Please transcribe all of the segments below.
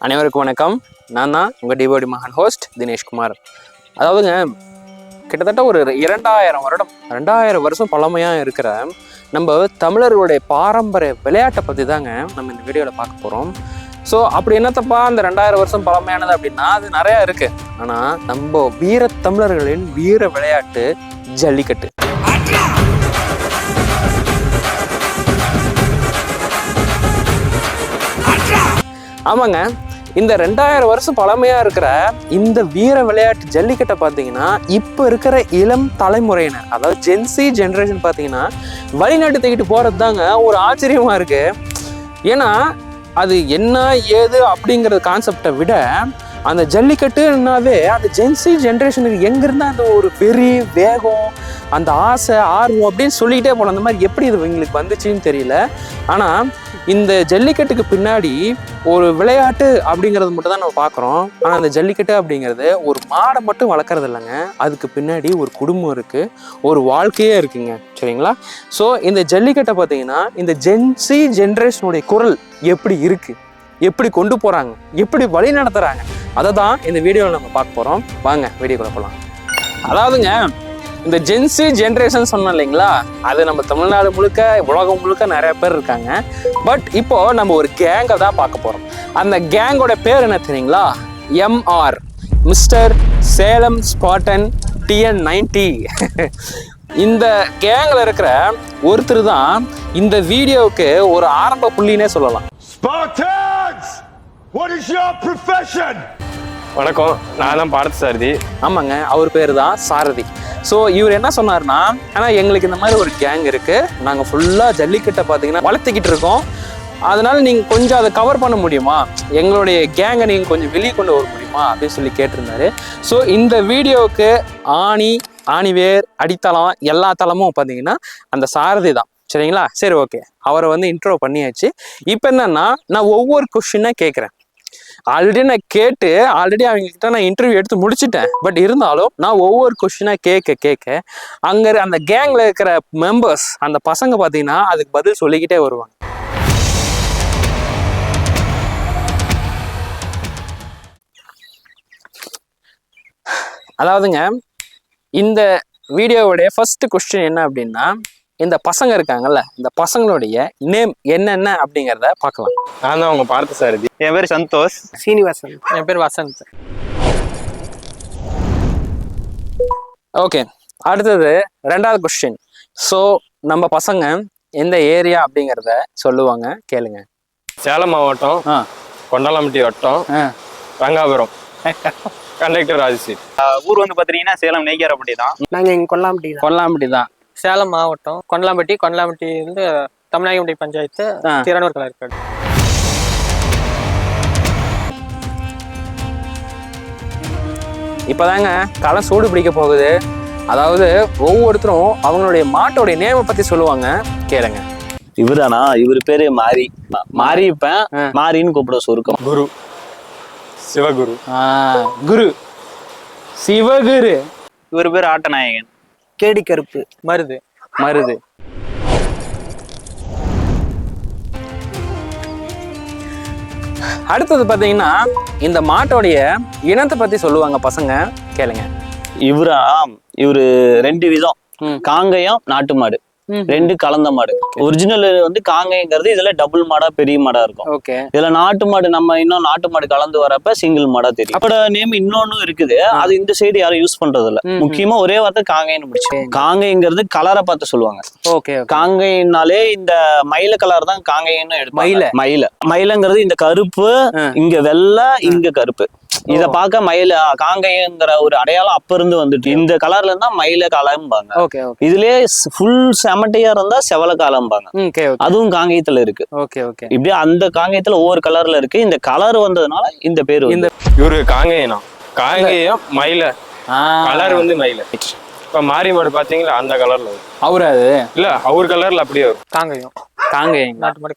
அனைவருக்கும் வணக்கம். நான் தான் உங்கள் டிவோடி மகன் ஹோஸ்ட் தினேஷ்குமார் அதாவதுங்க கிட்டத்தட்ட ஒரு இரண்டாயிரம் வருடம் ரெண்டாயிரம் வருஷம் பழமையாக இருக்கிற நம்ம தமிழர்களுடைய பாரம்பரிய விளையாட்டை பற்றி தாங்க நம்ம இந்த வீடியோவில் பார்க்க போகிறோம் ஸோ அப்படி என்னத்தப்பா அந்த ரெண்டாயிரம் வருஷம் பழமையானது அப்படின்னா அது நிறையா இருக்குது ஆனால் நம்ம வீர தமிழர்களின் வீர விளையாட்டு ஜல்லிக்கட்டு. ஆமாங்க இந்த ரெண்டாயிரம் வருஷம் பழமையா இருக்கிற இந்த வீர விளையாட்டு ஜல்லிக்கட்டை பார்த்தீங்கன்னா இப்போ இருக்கிற இளம் தலைமுறையினர் அதாவது ஜென்சி ஜென்ரேஷன் பார்த்தீங்கன்னா வழிநாட்டு தூக்கிட்டு போறது தாங்க ஒரு ஆச்சரியமா இருக்கு. ஏன்னா அது என்ன ஏது அப்படிங்கிற கான்செப்டை விட அந்த ஜல்லிக்கட்டுனாவே அந்த ஜென்சி ஜென்ரேஷனுக்கு எங்கிருந்து அந்த ஒரு வெறி வேகம் அந்த ஆசை ஆர்வம் அப்படின்னு சொல்லிக்கிட்டே போன அந்த மாதிரி எப்படி இது இவங்களுக்கு வந்துச்சுன்னு தெரியல. ஆனால் இந்த ஜல்லிக்கட்டுக்கு பின்னாடி ஒரு விளையாட்டு அப்படிங்கிறது மட்டும் தான் நம்ம பார்க்குறோம். ஆனால் அந்த ஜல்லிக்கட்டு அப்படிங்கிறது ஒரு மாடை மட்டும் வளர்க்குறது இல்லைங்க. அதுக்கு பின்னாடி ஒரு குடும்பம் இருக்குது ஒரு வாழ்க்கையே இருக்குங்க. சரிங்களா? ஸோ இந்த ஜல்லிக்கட்டை பார்த்தீங்கன்னா இந்த ஜென்சி ஜென்ரேஷனுடைய குரல் எப்படி இருக்குது எப்படி கொண்டு போகிறாங்க எப்படி வழி நடத்துகிறாங்க அதை தான் இந்த வீடியோவில் நம்ம பார்க்க போகிறோம் வாங்க வீடியோக்குள்ள போகலாம் அதாவதுங்க இந்த ஜென்சி ஜென்ரேஷன் சொன்னோம் இல்லைங்களா? அது நம்ம தமிழ்நாடு முழுக்க உலகம் முழுக்க நிறைய பேர் இருக்காங்க. பட் இப்போ நம்ம ஒரு கேங்கை தான் பார்க்க போகிறோம் அந்த கேங்கோட பேர் என்ன தெரியுங்களா? MR mister Salem ஸ்பாட்டன் TN ninety இந்த கேங்கில் இருக்கிற ஒருத்தர் தான் இந்த வீடியோவுக்கு ஒரு ஆரம்ப புள்ளினே சொல்லலாம். ஸ்பாட்டன் What is your profession? வணக்கம் நான் தான் பார்த்த சாரதி ஆமாங்க அவர் பேர் தான் சாரதி. ஸோ இவர் என்ன சொன்னார்னா ஆனால் எங்களுக்கு இந்த மாதிரி ஒரு கேங் இருக்குது நாங்கள் ஃபுல்லாக ஜல்லிக்கட்டை பார்த்தீங்கன்னா வளர்த்துக்கிட்டு இருக்கோம். அதனால நீங்கள் கொஞ்சம் அதை கவர் பண்ண முடியுமா? எங்களுடைய கேங்கை நீங்கள் கொஞ்சம் வெளியே கொண்டு வர முடியுமா? அப்படின்னு சொல்லி கேட்டிருந்தாரு. ஸோ இந்த வீடியோவுக்கு ஆணி ஆணிவேர் அடித்தளம் எல்லா தளமும் பார்த்தீங்கன்னா அந்த சாரதி தான். சரிங்களா? சரி ஓகே அவரை வந்து இன்ட்ரோ பண்ணியாச்சு. இப்போ என்னன்னா நான் ஒவ்வொரு கொஷினாக கேட்குறேன் ஆல்ரெடி நான் கேட்டு ஆல்ரெடி அவங்க கிட்ட நான் இன்டர்வியூ எடுத்து முடிச்சிட்டேன். பட் இருந்தாலும் நான் ஒவ்வொரு கொஸ்டினாக கேட்க கேட்க அங்கே அந்த கேங்கில் இருக்கிற மெம்பர்ஸ் அந்த பசங்க பார்த்தீங்கன்னா அதுக்கு பதில் சொல்லிக்கிட்டே வருவாங்க. அதாவதுங்க இந்த வீடியோவுடைய ஃபர்ஸ்ட் கொஸ்டின் என்ன அப்படின்னா இந்த பசங்க இருக்காங்கல்ல இந்த பசங்களுடைய நேம் என்னென்ன அப்படிங்கிறத பார்க்கலாம். நான் தான் உங்க பார்த்த சாரதி. என் பேர் சந்தோஷ். சீனிவாசன். என் பேர் வசந்த். ஓகே அடுத்தது ரெண்டாவது கொஸ்டின் ஸோ நம்ம பசங்க எந்த ஏரியா அப்படிங்கிறத சொல்லுவாங்க கேளுங்க. சேலம் மாவட்டம் ஆ. கொண்டாலம்பட்டி வட்டம் ஆ. ரங்காபுரம். கண்டக்டர் ராஜசீட் ஊர் வந்து பாத்தீங்கன்னா சேலம் நெய்க்காரப்பட்டி தான் நாங்க இங்க கொல்லாம்பட்டி தான். கொல்லாம்பட்டி தான். சேலம் மாவட்டம் கொண்டலாம்பட்டி கொண்டலாம்பட்டி வந்து தமிழ்நாயகம்பட்டி பஞ்சாயத்து. திறனூர் கலர்காடு இப்போதாங்க களம் சூடு பிடிக்க போகுது. அதாவது ஒவ்வொருத்தரும் அவங்களுடைய மாட்டோடைய நேமை பற்றி சொல்லுவாங்க. கேளுங்க. இவரானா? இவர் பேரு மாரி. மா- மாரியப்பன் ஆ. மாரின்னு கூப்பிட சுருக்கம். குரு. சிவகுரு. ஆ, குரு. சிவகுரு. இவர் பேர் ஆட்டநாயகன். கேடி கருப்பு. மருது. மருது. அடுத்தது பார்த்தீங்கன்னா இந்த மாட்டோடைய இனத்தை பற்றி சொல்லுவாங்க பசங்க. கேளுங்க. இவரா? இவரு ரெண்டு விதம். காங்கயம் நாட்டு மாடு. ரெண்டு கலந்த மாடு. ஒரிஜினல் வந்து காங்கயங்கிறது இதுல டபுள் மாடா பெரிய மாடா இருக்கும். இதுல நாட்டு மாடு நம்ம இன்னும் நாட்டு மாடு கலந்து வரப்ப சிங்கிள் மாடா தெரியும். அப்பட நேம் இன்னொன்னு இருக்குது. அது இந்த சைடு யாரும் யூஸ் பண்றது இல்ல. முக்கியமா ஒரே வார்த்தை காங்கயம்னு முடிச்சு காங்கயங்கிறது கலரை பார்த்து சொல்லுவாங்க. ஓகே காங்கைனாலே இந்த மயில கலர் தான் காங்கைன்னு மயில? மயில. மயிலங்கிறது இந்த கருப்பு. இங்க வெள்ளை இங்க கருப்பு. இத பார்க்க மயில காங்கைங்கிற ஒரு அடையாளம் அப்ப இருந்து வந்துட்டு இந்த கலர்ல இருந்தா மயில காலம்பாங்க. இதுலயே ஃபுல் செமட்டையா இருந்தா செவல காலம்பாங்க. அதுவும் காங்கேயத்துல இருக்கு. Okay okay. இப்படி அந்த காங்கேயத்துல ஒவ்வொரு கலர்ல இருக்கு. இந்த கலர் வந்ததுனால இந்த பேர் இந்த இவரு காங்கேயனா? காங்கேயம் மயில. கலர் வந்து மயில. இப்ப மாரி மாடு பாத்தீங்களா? அந்த கலர்ல வரும். அவரு அது? இல்ல அவர் கலர்ல அப்படியே வரும். காங்கயம்.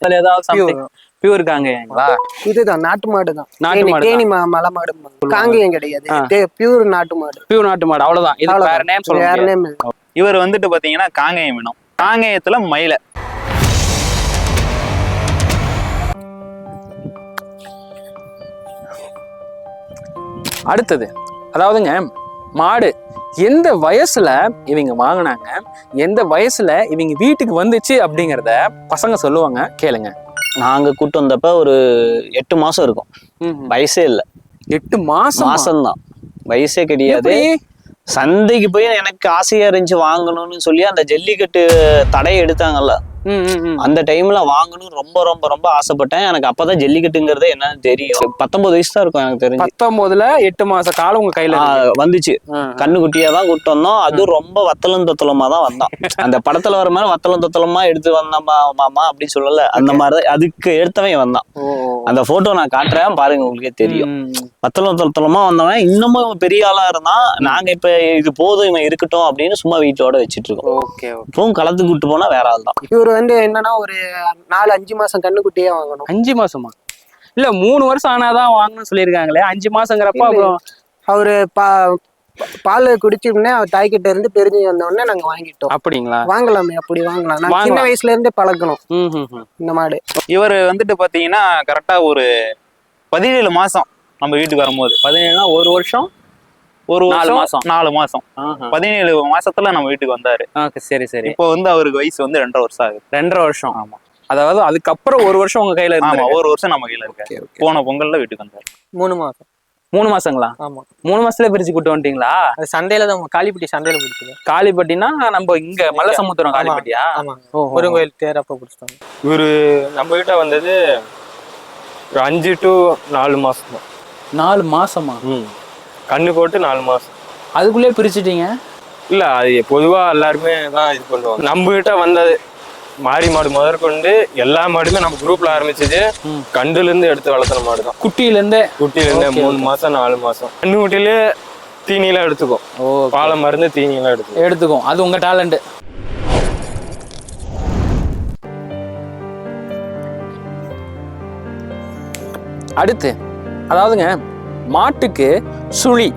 அதுல ஏதாவது பியூர் காங்கேயங்களா இதுதான் நாட்டு மாடு தான் நாட்டு மாடு தேனி மலை மாடு காங்கேயம் கிடையாது. பியூர் நாட்டு மாடு. பியூர் நாட்டு மாடு அவ்வளவுதான். இது. வேற நேம் சொல்ல வேற. நேம். இவர் வந்துட்டு பாத்தீங்கன்னா காங்கேயம் இனம். காங்கேயத்துல மயில. அடுத்தது அதாவதுங்க மாடு. எந்த வயசுல இவங்க வாங்கினாங்க? எந்த வயசுல இவங்க வீட்டுக்கு வந்துச்சு அப்படிங்கிறத பசங்க சொல்லுவாங்க கேளுங்க. நாங்க கூட்டு வந்தப்ப ஒரு எட்டு மாசம் இருக்கும். வயசே இல்ல. எட்டு மாசம்? மாசம்தான். வயசே கிடையாது. சந்தைக்கு போய் எனக்கு ஆசையா இருந்துச்சு வாங்கணும்னு சொல்லி அந்த ஜல்லிக்கட்டு தடையை எடுத்தாங்கல்ல. அந்த டைம்ல வாங்கணும் ரொம்ப ரொம்ப ரொம்ப ஆசைப்பட்டேன். எனக்கு அப்பதான் ஜல்லிக்கட்டுங்கிறதே என்னன்னு தெரியும். பத்தொன்பது வயசு தான் இருக்கும் எனக்கு தெரிஞ்சு. பத்தொன்பதுல எட்டு மாச காலம் உங்க கையில. வந்துச்சு. கண்ணு குட்டியா தான் கூட்டு வந்தோம். அது ரொம்ப வத்தலும் தொத்தலமா தான் வந்தான். அந்த படத்துல வர மாதிரி வத்தலும் தொத்தலமா எடுத்து வந்தோமா மாமா அப்படின்னு சொல்லல. அந்த மாதிரி அதுக்கு எடுத்தவன் வந்தான் அந்த போட்டோ நான் காட்டுறேன் பாருங்க உங்களுக்கே தெரியும். வத்தலம் தொத்தலமா வந்தவன் இன்னமும் பெரிய ஆளா இருந்தான் நாங்க இப்ப இது போதும் இவன் இருக்கட்டும் அப்படின்னு சும்மா வீட்டோட வச்சிட்டு இருக்கோம். Okay okay. இப்பவும் களத்துக்கு கூட்டு போனா வேற ஆள் தான். இவர் வந்து என்னன்னா ஒரு நாலு அஞ்சு மாசம் கண்ணுக்குட்டியே வாங்கணும். அஞ்சு மாசமா? இல்ல மூணு வருஷம் ஆனாதான் வாங்கணும்னு சொல்லியிருக்காங்களே. அஞ்சு மாசங்கிறப்ப அப்புறம் அவரு பா பால் குடிச்சோடனே அவர் தாய்கிட்ட இருந்து பிரிஞ்சு வந்த உடனே நாங்க வாங்கிட்டோம். அப்படிங்களா? வாங்கலாமே அப்படி வாங்கலாம். நான் சின்ன. வயசுல இருந்தே பழக்கணும். ம், ம், ம். இந்த மாடு. இவர் வந்துட்டு பாத்தீங்கன்னா கரெக்டா ஒரு பதினேழு மாசம் நம்ம வீட்டுக்கு வரும்போது. பதினேழுனா ஒரு வருஷம் ஒரு நாலு மாசம். நாலு மாசம். பதினேழு மாசத்துல நம்ம வீட்டுக்கு வந்தாரு. ஓகே சரி சரி. இப்போ வந்து அவருக்கு வயசு வந்து ரெண்டரை வருஷம் ஆகுது. ரெண்டரை வருஷம். ஆமா. அதாவது அதுக்கப்புறம் ஒரு வருஷம் உங்க கையில ஆமா ஒரு வருஷம் நம்ம கையில இருக்காரு போன பொங்கல்ல வீட்டுக்கு வந்தாரு. மூணு மாசம். மூணு மாசங்களா? ஆமா. மூணு மாசத்துல பிரிச்சு கூட்டு வந்துட்டீங்களா? அது சந்தையில தான் காளிப்பட்டி சந்தையில பிடிச்சது. காளிப்பட்டினா நம்ம இங்க மல்லசமுத்திரம் காளிப்பட்டியா? ஆமா. ஓஹோ. முருங்கோயில் தேரப்ப பிடிச்சிட்டாங்க. இவரு நம்ம கிட்ட வந்தது ஒரு அஞ்சு டு நாலு மாசம். தான் நாலு மாசமா? கண்ணு போட்டு நாலு மாசம். அதுக்குள்ளே பிரிச்சுட்டீங்க? இல்ல அது பொதுவா எல்லாருமே தான் இது பண்ணுவாங்க. நம்ம கிட்ட வந்தது மாரி மாடு முதற்கொண்டு எல்லா மாடுமே நம்ம குரூப்ல ஆரம்பிச்சது கண்டுல இருந்து எடுத்து வளர்த்துன மாடு தான். குட்டியில இருந்தே குட்டியில இருந்து மூணு மாசம் நாலு மாசம். கண்ணு குட்டிலே தீனிலாம் எடுத்துக்கும். ஓ பாலை மருந்து தீனிலாம் எடுத்துக்கும். எடுத்துக்கும். அது உங்க டேலண்ட் அடுத்து. அதாவதுங்க மாட்டுக்கு சுழி.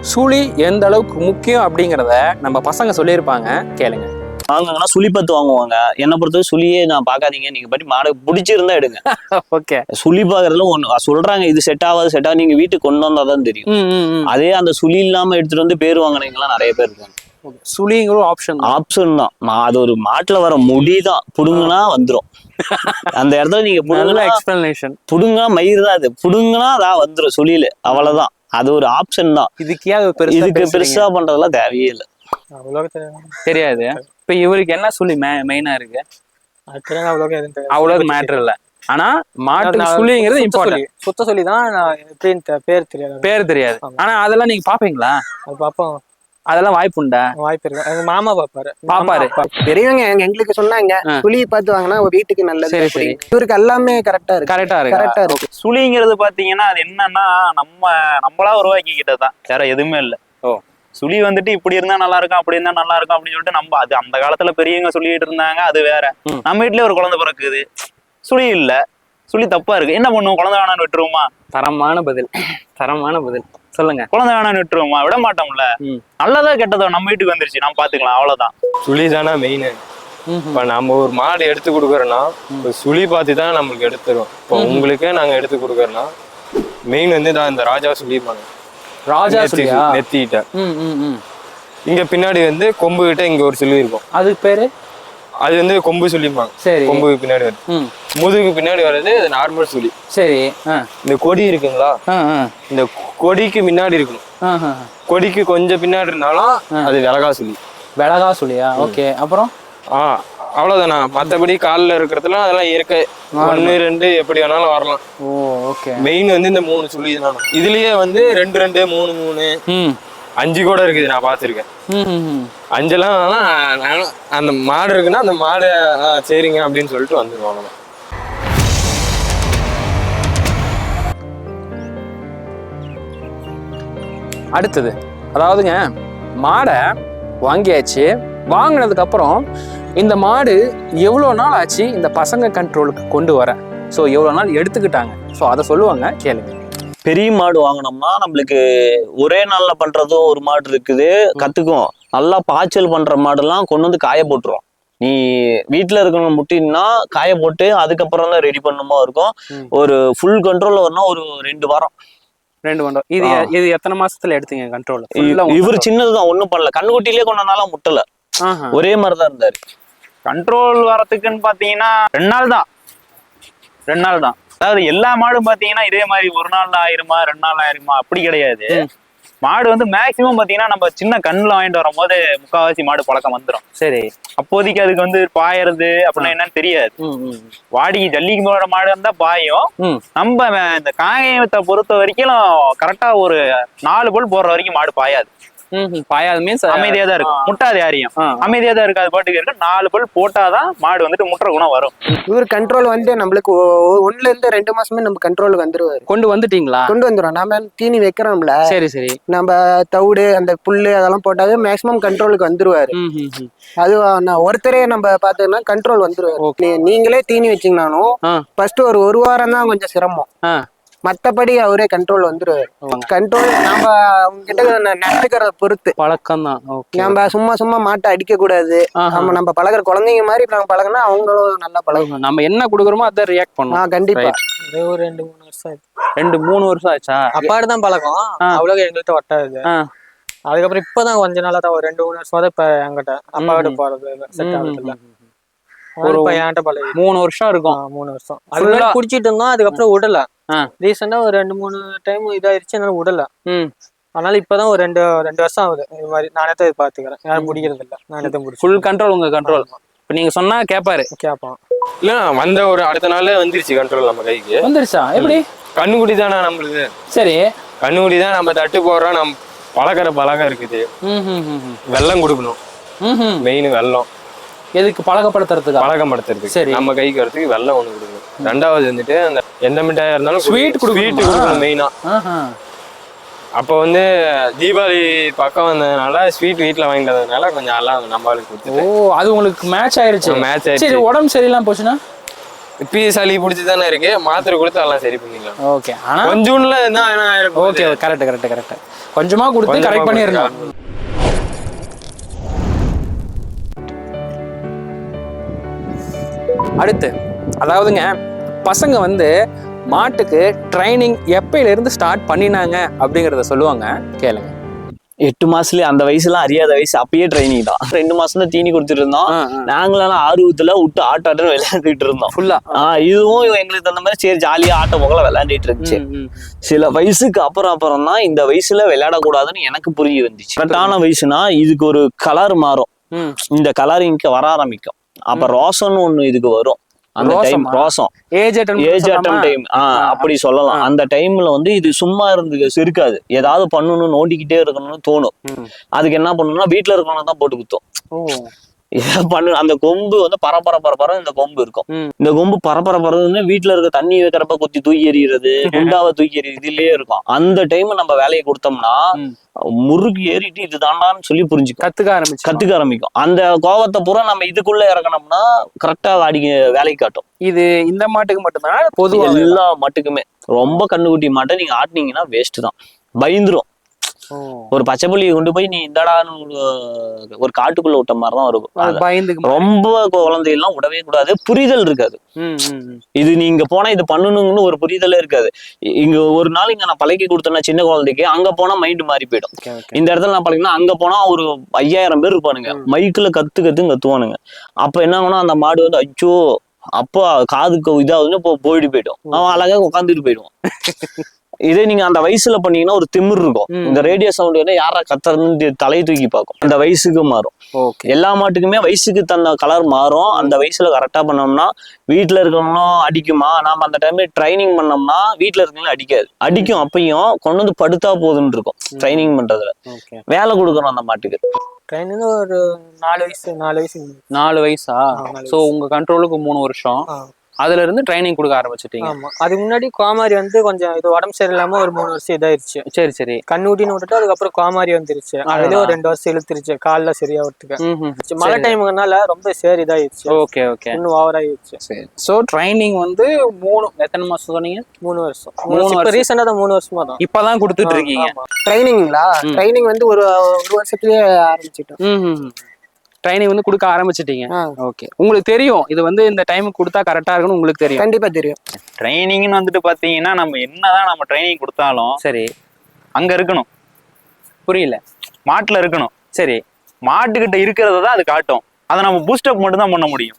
சுழி எந்த அளவுக்கு முக்கியம் அப்படிங்கிறத நம்ம பசங்க சொல்லியிருப்பாங்க கேளுங்க. வாங்குங்கன்னா சுழி பத்து வாங்குவாங்க. என்னை பொறுத்தவரை சுழியே நான் பார்க்காதீங்க. நீங்க பற்றி மாடு பிடிச்சிருந்தா எடுங்க. ஓகே. சுழி பார்க்கறதுல ஒண்ணு சொல்றாங்க இது செட் ஆகாது செட் ஆகாது நீங்க வீட்டுக்கு கொண்டு வந்தாதான் தெரியும். அதே அந்த சுழி இல்லாம எடுத்துட்டு வந்து பேர் வாங்கினீங்களாம் நிறைய பேர் இருக்காங்க. சுழிங்கிற ஒரு ஆப்ஷன் ஆப்ஷன் தான். அது ஒரு மாட்டுல வர முடிதான் புடுங்குனா வந்துரும். அந்த இடத்துல நீங்க புடுங்கினா எக்ஸ்பிளனேஷன் புடுங்கினா மயிர் தான் அது. புடுங்கினா அதான் வந்துரும் சுழியில. அவ்வளவுதான். அது ஒரு ஆப்ஷன் தான். இதுக்கே இதுக்கு. பெருசா பண்றதெல்லாம் தேவையே இல்லை. தெரியாது. இப்ப இவருக்கு என்ன சுழி மெயினா இருக்கு. அவ்வளவு மேட்டர் இல்ல. ஆனா நான் சுழிங்கிறது சுத்த இம்பார்ட்டன்ட் சொல்லி- சுத்த சொல்லி தான் பேர் தெரியாது. பேர் தெரியாது. ஆனா அதெல்லாம் நீங்க பாப்பீங்களா? அது அதெல்லாம் வாய்ப்புண்டா வாய்ப்பு இருக்கு. எங்க மாமா பாப்பாரு. பாப்பாரு. பெரியவங்க எங்க- எங்களுக்கு சொன்னாங்க. புளியை பார்த்து வாங்கினா ஒரு வீட்டுக்கு நல்லது சரி. இவருக்கு எல்லாமே கரெக்டா இருக்கு. கரெக்டா இருக்கு. கரெக்டா இருக்கு. சுழிங்கிறது பாத்தீங்கன்னா அது என்னன்னா நம்ம நம்மளா உருவாக்கிக்கிட்டது தான் வேற எதுவுமே இல்ல. ஓ. சுழி வந்துட்டு இப்படி இருந்தா நல்லா இருக்கும் அப்படி இருந்தா நல்லா இருக்கும் அப்படின்னு சொல்லிட்டு நம்ம அது அந்த காலத்துல பெரியவங்க சொல்லிட்டு இருந்தாங்க அது வேற. நம்ம வீட்லயே ஒரு குழந்தை பிறக்குது. சுழி இல்ல. சுழி தப்பா இருக்கு. என்ன பண்ணுவோம்? குழந்தை வேணான்னு விட்டுருவோமா? தரமான பதில். தரமான பதில். சொல்லுங்க. குழந்தை வேணான்னு விட்டுருவோமா விட மாட்டோம்ல. நல்லதா கெட்டதோ நம்ம வீட்டுக்கு வந்துருச்சு. நம்ம பாத்துக்கலாம். அவ்வளவுதான். சுழி தானே மெயின் இப்ப நம்ம ஒரு மாடு எடுத்து கொடுக்குறோம்னா சுழி பார்த்து தான் நம்மளுக்கு எடுத்துரும். இப்போ உங்களுக்கே நாங்க எடுத்து கொடுக்குறோம்னா மெயின் வந்து தான் இந்த ராஜா சுழிப்பாங்க ராஜா நெத்தி- சுழியா? நெத்திக்கிட்ட ம் ம் ம். இங்க பின்னாடி வந்து கொம்பு கிட்ட இங்க ஒரு சுழி இருக்கும். அதுக்கு பேரு? அது வந்து கொம்பு சுழிப்பாங்க சரி. கொம்புக்கு பின்னாடி வருது. முதுகுக்கு பின்னாடி வர்றது அது நார்மல் சுழி. சரி இந்த கொடி இருக்குங்களா? இந்த கொடிக்கு முன்னாடி ஆ. கொடிக்கு கொஞ்சம் பின்னாடி இருந்தாலும் அது விலகா சுழி. விலகா சுழியா? ஓகே. அப்புறம்? ஆ அவ்வளவுதானா? மத்தபடி காலில் இருக்கிறதுலாம் அதெல்லாம் இயற்கை. ஒன்று ரெண்டு எப்படி வேணாலும் வரலாம். ஓ ஓகே. மெயின் வந்து இந்த மூணு சுழி இதுலயே வந்து ரெண்டு ரெண்டு மூணு மூணு. அஞ்சு கூட இருக்குது நான் பார்த்துருக்கேன். அஞ்செல்லாம் அந்த மாடு இருக்குன்னா அந்த மாடு சரிங்க அப்படின்னு சொல்லிட்டு வந்துருவோம் அவ்வளவுதான். அடுத்தது அதாவதுங்க மாடை வாங்கியாச்சு. வாங்கினதுக்கு அப்புறம் இந்த மாடு எவ்வளோ நாள் ஆச்சு இந்த பசங்க கண்ட்ரோலுக்கு கொண்டு வர? ஸோ எவ்வளோ நாள் எடுத்துக்கிட்டாங்க? ஸோ அதை சொல்லுவாங்க கேளுங்க. பெரிய மாடு வாங்கினோம்னா நம்மளுக்கு ஒரே நாள்ல பண்றதும் ஒரு மாடு இருக்குது. கத்துக்கும். நல்லா பாய்ச்சல் பண்ற மாடெல்லாம் கொண்டு வந்து காய போட்டுரும். நீ வீட்டுல இருக்கவங்க முட்டினா காய போட்டு அதுக்கப்புறம் தான் ரெடி பண்ணுமா இருக்கும். ஒரு ஃபுல் கண்ட்ரோல்ல வரணும் ஒரு ரெண்டு வாரம். ரெண்டு கொண்டோ இது. இது எத்தனை மாசத்துல எடுத்தீங்க கண்ட்ரோல் இவரு சின்னதுதான் ஒண்ணும் பண்ணல. கண்ணுக்குட்டிலே கொண்டனால முட்டல. ஒரே மாதிரிதான் இருந்தாரு. கண்ட்ரோல் வரத்துக்குன்னு பாத்தீங்கன்னா ரெண்டு நாள் தான் ரெண்டு நாள் தான் அதாவது எல்லா மாடும் பாத்தீங்கன்னா இதே மாதிரி ஒரு நாள் ஆயிருமா ரெண்டு நாள் ஆயிருமா? அப்படி கிடையாது. மாடு வந்து மேக்சிமம் பாத்தீங்கன்னா நம்ம சின்ன கண்ணுல வாங்கிட்டு வரும்போது முக்காவாசி மாடு பழக்கம் வந்துடும் சரி. அப்போதைக்கு அதுக்கு வந்து பாயறது அப்படின்னா என்னன்னு தெரியாது. வாடிக்கு ஜல்லிக்கு போற மாடு இருந்தா பாயும். நம்ம இந்த காயத்தை பொறுத்த வரைக்கும் கரெக்டா ஒரு நாலு போல் போடுற வரைக்கும் மாடு பாயாது. பாயாது. மீன்ஸ் அமைதியா தான் இருக்கும். முட்டாது யாரையும். அமைதியா தான் இருக்கு அது பாட்டுக்கு இருக்கு. நாலு பல் போட்டாதான் மாடு வந்துட்டு முட்டுற குணம் வரும். இவர் கண்ட்ரோல் வந்து நம்மளுக்கு ஒண்ணுல இருந்து ரெண்டு மாசமே நம்ம கண்ட்ரோலுக்கு வந்துருவாரு. கொண்டு வந்துட்டீங்களா? கொண்டு வந்துரும் நாம தீனி வைக்கிறோம்ல. சரி சரி. நம்ம தவிடு அந்த புல்லு அதெல்லாம் போட்டாவே மேக்ஸிமம் கண்ட்ரோலுக்கு வந்துருவாரு. அது நான் ஒருத்தரே நம்ம பார்த்தோம்னா கண்ட்ரோல் வந்துருவாரு. நீங்களே தீனி வச்சீங்கனாலும். ஃபர்ஸ்ட் ஒரு ஒரு வாரம் தான் கொஞ்சம் சிரமம். ஆ. மத்தபடி அவரே கண்ட்ரோல் வந்துருவாரு. கண்ட்ரோல் நாம அவங்க கிட்ட ந- நடந்துக்கிறத பொறுத்து. பழக்கம் தான் ஓகே நம்ம சும்மா சும்மா மாட்டை அடிக்க கூடாது நம்ம நம்ம பழகுற குழந்தைங்க மாதிரி நாங்க பழகினா அவங்களும் நல்லா பழகும் நம்ம என்ன கொடுக்குறோமோ அதை ரியாக்ட் ஆ பண்ணும் கண்டிப்பா ஒரு ரெண்டு மூணு வருஷம் ஆயிடுச்சு ரெண்டு மூணு வருஷம் ஆச்சா? அப்பாடு தான் பழக்கம் அவ்வளவு எங்கள்கிட்ட ஒட்டாது. அதுக்கப்புறம் இப்பதான் கொஞ்ச நாளா தான் ஒரு ரெண்டு மூணு வருஷமா தான் இப்ப என்கிட்ட. அப்பாவோட போறது செட் ஆகுது இல்ல ஒரு இப்ப என்கிட்ட பழகி மூணு வருஷம் இருக்கும். மூணு வருஷம். அது முன்னாடி Full-ஆ- குடிச்சிட்டு இருந்தோம் அதுக்கப்புறம் விடல. ரீசெண்டா ஒரு ரெண்டு மூணு டைம் இதாயிருச்சு அதனால விடல. ம். அதனால இப்பதான் ஒரு ரெண்டு ரெண்டு வருஷம் ஆகுது. இது மாதிரி நானே தான் பாத்துக்கிறேன் யாரும் பிடிக்கிறது இல்ல. நானே தான் ஃபுல் கண்ட்ரோல் உங்க கண்ட்ரோல் இப்ப நீங்க சொன்னா கேப்பாரு. கேட்பான் இல்ல வந்த ஒரு அடுத்த நாளே வந்துருச்சு கண்ட்ரோல் நம்ம கைக்கு. வந்துருச்சா? எப்படி? கண்ணுக்குடி தானே நம்மளுது? சரி. கண்ணுக்குடி தான் நம்ம தட்டு போடுறோம். நம்ம பழக்கிற பழக்கம் இருக்குது. ம், ம், ம், ம். வெள்ளம் கொடுக்கணும். ம், ம். மெயின் வெள்ளம். எதுக்கு பழக்கப்படுத்துறதுக்கா? பழக்கப்படுத்துறதுக்கு. சரி. நம்ம கைக்கு வரதுக்கு வெள்ளம் ஒண்ணு கொடுக்கணும். ரெண்டாவது வந்துட்டு அந்த எந்த மிட்டாயா இருந்தாலும் கொடுக்கணுமா? ஸ்வீட் கொடுக்கணும் மெயினா. அப்போ வந்து தீபாவளி பக்கம் வந்ததுனால ஸ்வீட் வீட்ல வாங்கிட்டு வந்ததுனால கொஞ்சம் எல்லாம் நம்மளுக்கு ஓ கொடுத்துட்டு. அது உங்களுக்கு மேட்ச் ஆயிருச்சு. மேட்ச் சரி ஆயிடுச்சு உடம்பு சரியில்லாம போச்சுன்னா? இப்பி சளி பிடிச்சி தானே இருக்கு. மாத்திரை கொடுத்து எல்லாம் சரி பண்ணிக்கலாம் ஓகே ஆனா கொஞ்சூன்ல என்ன ஓகே கரெக்ட் கரெக்ட் கரெக்ட் கொஞ்சமா கொடுத்து கரெக்ட் பண்ணிருங்க அடுத்து அதாவதுங்க பசங்க வந்து மாட்டுக்கு ட்ரைனிங் எப்பயில இருந்து ஸ்டார்ட் பண்ணினாங்க அப்படிங்கறத சொல்லுவாங்க. கேளுங்க. எட்டு மாசத்துலயே அந்த வயசுலாம் அறியாத வயசு அப்பயே ட்ரைனிங் தான். ரெண்டு மாசம் தான் தீனி கொடுத்துட்டு இருந்தோம். நாங்களெல்லாம் ஆர்வத்துல விட்டு ஆட்ட ஆட்டம் விளையாண்டுட்டு இருந்தோம். ஃபுல்லா இதுவும் எங்களுக்கு தகுந்த மாதிரி சரி ஜாலியா ஆட்ட போகல விளையாண்டுட்டு இருந்துச்சு. சில வயசுக்கு அப்புறம் அப்புறம் தான் இந்த வயசுல விளையாடக்கூடாதுன்னு எனக்கு புரிய வந்துச்சு. கரெக்டான வயசுனா இதுக்கு ஒரு கலர் மாறும். இந்த கலர் இங்க வர ஆரம்பிக்கும். அப்ப ரோசம்னு ஒண்ணு இதுக்கு வரும். அந்த டைம் ரோசமா? ஏஜ் அட்டம் டைம். அப்படி சொல்லலாம். அந்த டைம்ல வந்து இது சும்மா இருந்து இருக்காது ஏதாவது பண்ணணும் நோண்டிக்கிட்டே இருக்கணும்னு தோணும். அதுக்கு என்ன பண்ணணும்னா வீட்டுல இருக்கணும் தான் போட்டு குத்தும். பண்ணு. அந்த கொம்பு வந்து பரபர பரபர இந்த கொம்பு இருக்கும். இந்த கொம்பு பரபர பரபரன்னு வீட்டுல இருக்க தண்ணி வைக்கிறப்ப குத்தி தூக்கி எறிகிறது குண்டாவை தூக்கி எறிகிறது இதுலயே இருக்கும். அந்த டைம் நம்ம வேலையை கொடுத்தோம்னா. முறுக்கு ஏறிட்டு இது தாண்டான்னு சொல்லி புரிஞ்சுக்கும். கத்துக்க ஆரம்பிச்சு கத்துக்க ஆரம்பிக்கும். அந்த கோவத்தை பூரா நம்ம இதுக்குள்ள இறக்கணும்னா கரெக்டா அடிக்க வேலைக்கு காட்டும். இது இந்த மாட்டுக்கு மட்டும்தான்? பொதுவா எல்லா மாட்டுக்குமே. ரொம்ப கண்ணுக்குட்டி மாட்டை நீங்க ஆட்டினீங்கன்னா வேஸ்ட் தான். பயந்துரும். ஒரு பச்சை புள்ளியை கொண்டு போய் நீ இந்தடான்னு ஒரு- காட்டுக்குள்ள விட்ட மாதிரி தான் இருக்கும் ரொம்ப குழந்தையெல்லாம் விடவே கூடாது. புரிதல் இருக்காது. இது நீங்க போனா இது பண்ணணும்னு ஒரு புரிதலே இருக்காது. இங்க ஒரு நாள் இங்க நான் பழக்கி கொடுத்தேன்னா சின்ன குழந்தைக்கு அங்க போனா மைண்ட் மாறி போயிடும். இந்த இடத்துல நான் பழகினா அங்க போனா ஒரு ஐயாயிரம் பேர் இருப்பானுங்க. மைக்குல கத்து கத்துன்னு கத்துவானுங்க. அப்ப என்ன ஆகும்னா அந்த மாடு வந்து அச்சோ அப்பா காதுக்கு இதாகுதுன்னு இப்போ போயிட்டு போயிடும். அவன் அழகா உட்காந்துட்டு போயிடுவான். இதே நீங்க அந்த வயசுல பண்ணீங்கன்னா ஒரு திமிர் இருக்கும். இந்த ரேடியோ சவுண்ட் வந்து யாரா கத்துறதுன்னு தலையை தூக்கி பார்க்கும். அந்த வயசுக்கு மாறும். எல்லா மாட்டுக்குமே வயசுக்கு தந்த கலர் மாறும். அந்த வயசுல கரெக்டா பண்ணோம்னா வீட்டுல இருக்கவங்களும் அடிக்குமா? நாம அந்த டைம்ல ட்ரைனிங் பண்ணோம்னா வீட்டுல இருக்கவங்களும் அடிக்காது. அடிக்கும் அப்பயும் கொண்டு வந்து படுத்தா போதுன்னு இருக்கும் ட்ரைனிங் பண்றதுல. வேலை கொடுக்கணும் அந்த மாட்டுக்கு. ட்ரெயின் ஒரு நாலு வயசு நாலு வயசு. நாலு வயசா? சோ உங்க கண்ட்ரோலுக்கு மூணு வருஷம். அதுல இருந்து ட்ரைனிங் கொடுக்க ஆரம்பிச்சிட்டீங்க. ஆமா. அதுக்கு முன்னாடி கோமாரி வந்து கொஞ்சம் இது உடம்பு சரியில்லாம ஒரு மூணு வருஷம் இதாயிருச்சு. சரி சரி. கண்ணூட்டின்னு விட்டுட்டு அதுக்கப்புறம் கோமாரி வந்துருச்சு. அதுல ஒரு ரெண்டு வருஷம் இழுத்துருச்சு. கால்ல சரியாகிறதுக்கு மழை டைமுங்கனால ரொம்ப சேர் இதாயிருச்சு. Okay okay. இன்னும் ஓவர் ஆயிருச்சு. சரி. ஸோ ட்ரைனிங் வந்து மூணு எத்தனை மாசம் சொன்னீங்க? மூணு வருஷம். மூணு இப்ப வருஷம். ரீசெண்டா தான் மூணு வருஷமா தான். இப்பதான் கொடுத்துட்டு இருக்கீங்க. ட்ரைனிங்களா ட்ரைனிங் வந்து ஒரு ஒரு வருஷத்துலயே ஆரம்பிச்சிட்டோம். ட்ரைனிங் வந்து கொடுக்க ஆரம்பிச்சிட்டீங்க. ஓகே உங்களுக்கு தெரியும். இது வந்து இந்த டைமுக்கு கொடுத்தா கரெக்டா இருக்கும்னு உங்களுக்கு தெரியும். கண்டிப்பா தெரியும். ட்ரைனிங்னு வந்துட்டு பாத்தீங்கன்னா நம்ம என்னதான் நம்ம ட்ரைனிங் கொடுத்தாலும் சரி. அங்க இருக்கணும். புரியல. மாட்டுல இருக்கணும். சரி. மாட்டுக்கிட்ட இருக்கிறத தான் அது காட்டும். அதை நம்ம பூஸ்டப் மட்டும் தான் பண்ண முடியும்.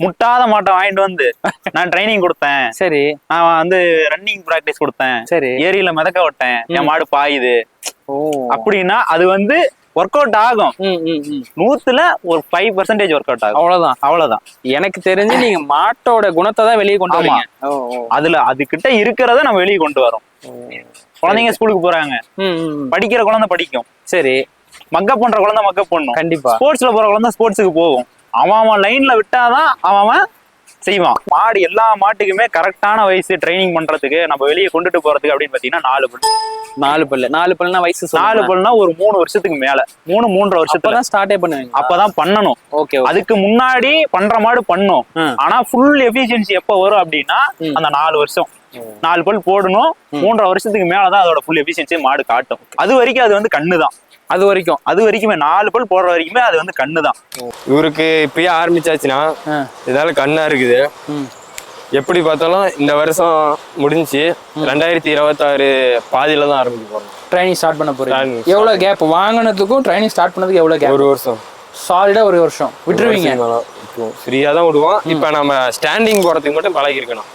முட்டாத மாட்டை வாங்கிட்டு வந்து நான் ட்ரைனிங் கொடுத்தேன். சரி. நான் வந்து ரன்னிங் ப்ராக்டிஸ் கொடுத்தேன். சரி. ஏரியில மிதக்க விட்டேன். என் மாடு பாயுது. ஓ. அப்படின்னா அது வந்து ஒர்க் அவுட் ஆகும் நூத்துல ஒரு ஃபைவ் பர்சன்டேஜ் ஒர்க் அவுட் ஆகும். அவ்வளவுதான். அவ்வளவுதான். எனக்கு தெரிஞ்சு நீங்க மாட்டோட குணத்தை தான் வெளியே கொண்டு. வரீங்க. அதுல அதுகிட்ட இருக்கிறத நம்ம வெளியே கொண்டு வரோம். குழந்தைங்க ஸ்கூலுக்கு போறாங்க. படிக்கிற குழந்தை படிக்கும். சரி. மக்கப் பண்ற குழந்தை மக்கப் பண்ணும். கண்டிப்பா. ஸ்போர்ட்ஸ்ல போற குழந்தை ஸ்போர்ட்ஸுக்கு போகும். அவன் அவன் லைன்ல விட்டாதான் அவன் செய்வான். மாடு எல்லா மாட்டுக்குமே கரெக்டான வயசு ட்ரைனிங் பண்றதுக்கு நம்ம வெளியே கொண்டுட்டு போறதுக்கு அப்படின்னு பாத்தீங்கன்னா நாலு பல். நாலு பல்லு. நாலு பல்லுனா வயசு நாலு பல்னா ஒரு மூணு வருஷத்துக்கு மேல. மூணு மூன்றரை வருஷத்துல. ஸ்டார்டே பண்ணுவீங்க அப்பதான் பண்ணணும். ஓகே அதுக்கு முன்னாடி பண்ற மாடு பண்ணும். ஆனா ஃபுல் எஃபிஷியன்சி எப்ப வரும் அப்படின்னா. அந்த நாலு வருஷம். நாலு பல் போடணும். மூன்றரை வருஷத்துக்கு மேலதான் அதோட ஃபுல் எஃபிஷியன்சி மாடு காட்டும். அது வரைக்கும் அது வந்து கண்ணு தான் அது வரைக்கும். அது வரைக்குமே நாலு பல் போடுற வரைக்குமே அது வந்து கண்ணு தான் இவருக்கு இப்பயே ஆரம்பிச்சாச்சுன்னா ஆ. இதால கண்ணா இருக்குது. எப்படி பார்த்தாலும் இந்த வருஷம் முடிஞ்சு ரெண்டாயிரத்தி இருபத்தாறு பாதியில தான் ஆரம்பிக்க போறோம். ட்ரைனிங் ஸ்டார்ட் பண்ண Training எவ்வளவு கேப் வாங்கினதுக்கும் ட்ரைனிங் ஸ்டார்ட் பண்ணதுக்கு எவ்வளவு கேப் ஒரு வருஷம். சாலிடா ஒரு வருஷம். விட்டுருவீங்க. ஃப்ரீயா தான் விடுவோம். இப்ப நம்ம ஸ்டாண்டிங் போறதுக்கு மட்டும் பழகி இருக்கணும்.